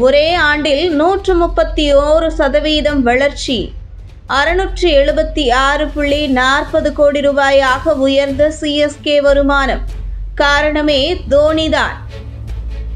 ஒரே ஆண்டில் நூற்று முப்பத்தி ஓரு சதவீதம் வளர்ச்சி. அறுநூற்றி எழுபத்தி ஆறு புள்ளி நாற்பது கோடி ரூபாயாக உயர்ந்த சிஎஸ்கே வருமானம். காரணமே தோனிதான்.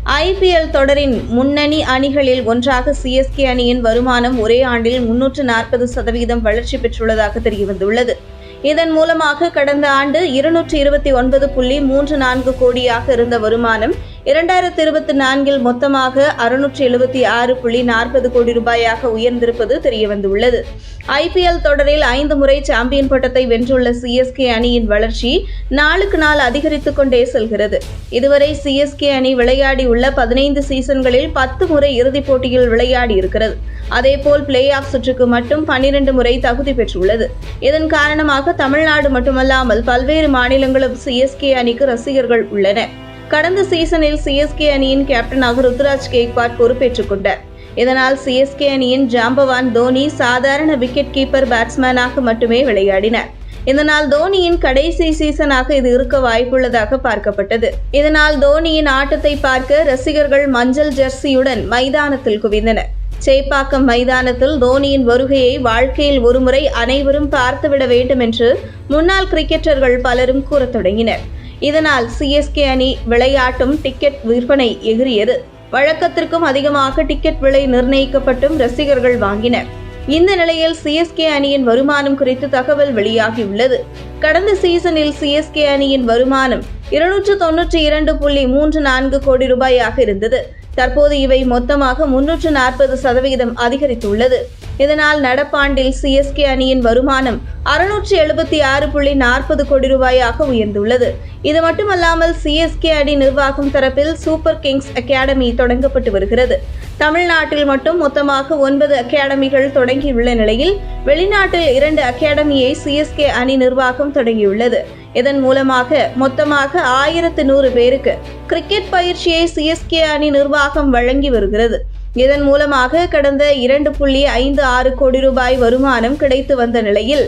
ஐபிஎல் தொடரின் முன்னணி அணிகளில் ஒன்றாக சிஎஸ்கே அணியின் வருமானம் ஒரே ஆண்டில் முன்னூற்று நாற்பது சதவீதம் வளர்ச்சி பெற்றுள்ளதாக தெரியவந்துள்ளது. இதன் மூலமாக கடந்த ஆண்டு இருநூற்றி இருபத்தி ஒன்பது புள்ளி மூன்று நான்கு கோடியாக இருந்த வருமானம் இரண்டாயிரத்தி இருபத்தி நான்கில் மொத்தமாக அறுநூற்றி எழுபத்தி ஆறு புள்ளி நாற்பது கோடி ரூபாயாக உயர்ந்திருப்பது தெரியவந்துள்ளது. ஐபிஎல் தொடரில் ஐந்து முறை சாம்பியன் பட்டத்தை வென்றுள்ள சிஎஸ்கே அணியின் வளர்ச்சி நாளுக்கு நாள் அதிகரித்துக் கொண்டே செல்கிறது. இதுவரை சிஎஸ்கே அணி விளையாடியுள்ள பதினைந்து சீசன்களில் பத்து முறை இறுதிப் போட்டியில் விளையாடி இருக்கிறது அதேபோல் பிளே ஆஃப் சுற்றுக்கு மட்டும் பன்னிரண்டு முறை தகுதி பெற்றுள்ளது. இதன் காரணமாக தமிழ்நாடு மட்டுமல்லாமல் பல்வேறு மாநிலங்களும் சிஎஸ்கே அணிக்கு ரசிகர்கள் உள்ளனர் கடந்த சீசனில் சிஎஸ்கே அணியின் கேப்டனாக ருத்ராஜ் கேக்வாட் பொறுப்பேற்றுக் கொண்டார். இதனால் சிஎஸ்கே அணியின் ஜாம்பவான் தோனி சாதாரண விக்கெட் கீப்பர் பேட்ஸ்மேனாக மட்டுமே விளையாடினார். இதனால் தோனியின் கடைசி சீசனாக இது இருக்க வாய்ப்புள்ளதாக பார்க்கப்பட்டது. இதனால் தோனியின் ஆட்டத்தை பார்க்க ரசிகர்கள் மஞ்சள் ஜெர்சியுடன் மைதானத்தில் குவிந்தனர். சேப்பாக்கம் மைதானத்தில் தோனியின் வருகையை வாழ்க்கையில் ஒருமுறை அனைவரும் பார்த்துவிட வேண்டும் என்று முன்னாள் கிரிக்கெட்டர்கள் பலரும் கூறத் தொடங்கினர். இதனால் சிஎஸ்கே அணி விளையாட்டும் டிக்கெட் விற்பனை எகிரியது வழக்கத்திற்கும் அதிகமாக டிக்கெட் விலை நிர்ணயிக்கப்பட்டும் ரசிகர்கள் வாங்கினர். இந்த நிலையில் சிஎஸ்கே அணியின் வருமானம் குறித்து தகவல் வெளியாகியுள்ளது. கடந்த சீசனில் சிஎஸ்கே அணியின் வருமானம் இருநூற்று தொன்னூற்றி இரண்டு புள்ளி மூன்று நான்கு கோடி ரூபாயாக இருந்தது. தற்போது இவை மொத்தமாக முன்னூற்று நாற்பது சதவிகிதம் அதிகரித்துள்ளது. இதனால் நடப்பாண்டில் சிஎஸ்கே அணியின் வருமானம் அறுநூற்றி எழுபத்தி ஆறு புள்ளி நாற்பது கோடி ரூபாயாக உயர்ந்துள்ளது. இது மட்டுமல்லாமல் சிஎஸ்கே அணி நிர்வாகம் தரப்பில் சூப்பர் கிங்ஸ் அகாடமி தொடங்கப்பட்டு வருகிறது. தமிழ்நாட்டில் மட்டும் மொத்தமாக ஒன்பது அகாடமிகள் தொடங்கியுள்ள நிலையில் வெளிநாட்டில் இரண்டு அகாடமியை சிஎஸ்கே அணி நிர்வாகம் தொடங்கியுள்ளது. இதன் மூலமாக மொத்தமாக ஆயிரத்து நூறு பேருக்கு கிரிக்கெட் பயிற்சியை சிஎஸ்கே அணி நிர்வாகம் வழங்கி வருகிறது. இதன் மூலமாக கடந்த இரண்டு புள்ளி ஐந்து ஆறு கோடி ரூபாய் வருமானம் கிடைத்து வந்த நிலையில்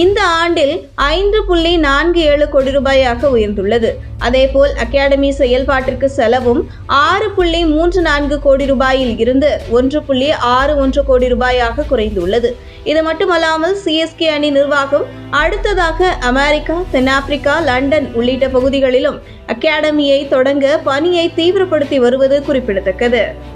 இந்த ஆண்டில் ஐந்து புள்ளி நான்கு ஏழு கோடி ரூபாயாக உயர்ந்துள்ளது. அதேபோல் அகாடமி செயல்பாட்டிற்கு செலவும் ஆறு புள்ளி மூன்று நான்கு கோடி ரூபாயில் இருந்து ஒன்று புள்ளி ஆறு ஒன்று கோடி ரூபாயாக குறைந்துள்ளது. இது மட்டுமல்லாமல் சிஎஸ்கே அணி நிர்வாகம் அடுத்ததாக அமெரிக்கா தென்னாப்பிரிக்கா லண்டன் உள்ளிட்ட பகுதிகளிலும் அகாடமியை தொடங்க பணியை தீவிரப்படுத்தி வருவது குறிப்பிடத்தக்கது.